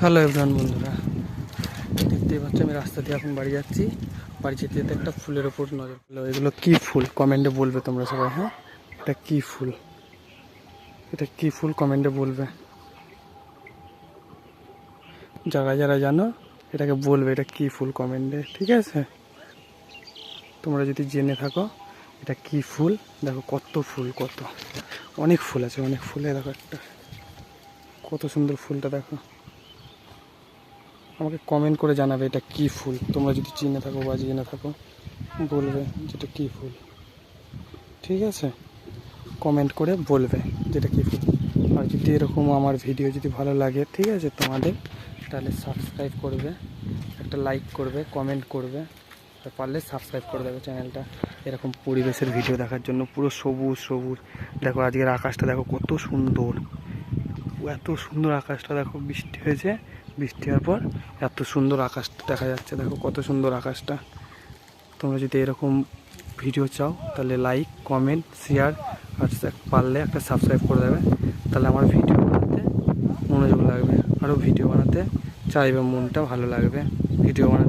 Hello everyone বন্ধুরা। দেখতেই পাচ্ছ, আমি রাস্তা দিয়ে এখন বাড়ি যাচ্ছি। বাড়ি যেতে যেতে একটা ফুলের ওপর নজর পড়ল। এগুলো কি ফুল? কমেন্টে বলবে তোমরা সবাই হ্যাঁ? এটা কি ফুল? এটা কি ফুল? কমেন্টে বলবে। যারা যারা জানো, এটাকে বলবে, এটা কি ফুল কমেন্টে ঠিক আছে? তোমরা যদি জেনে থাকো, এটা কি ফুল? দেখো কত ফুল, কত। অনেক ফুল আছে, অনেক ফুলে, দেখো একটা। কত সুন্দর ফুলটা দেখো। আমাকে কমেন্ট করে জানাবে এটা কি ফুল। তোমরা যদি চিনে থাকো বা জেনে থাকো, বলবে যেটা কি ফুল। ঠিক আছে? কমেন্ট করে বলবে যেটা কি ফুল। আর যদি এরকম আমার ভিডিও যদি ভালো লাগে, ঠিক আছে, তোমাদের, তাহলে সাবস্ক্রাইব করবে, একটা লাইক করবে কমেন্ট করবে, আর পারলে সাবস্ক্রাইব করে দেবে চ্যানেলটা এরকম পরিবেশের ভিডিও দেখার জন্য পুরো সবুজ সবুজ। দেখো, আজকের আকাশটা দেখো কত সুন্দর। এত সুন্দর আকাশটা দেখো, বৃষ্টি হয়েছে। বৃষ্টি হওয়ার পর এত সুন্দর আকাশটা দেখা যাচ্ছে, দেখো কত সুন্দর আকাশটা। তোমরা যদি এরকম ভিডিও চাও, তাহলে লাইক কমেন্ট শেয়ার আর পারলে একটা সাবস্ক্রাইব করে দেবে। তাহলে আমার ভিডিও বানাতে মনোযোগ লাগবে। আরও ভিডিও বানাতে চাইবে মনটা ভালো লাগবে। ভিডিও লাগবে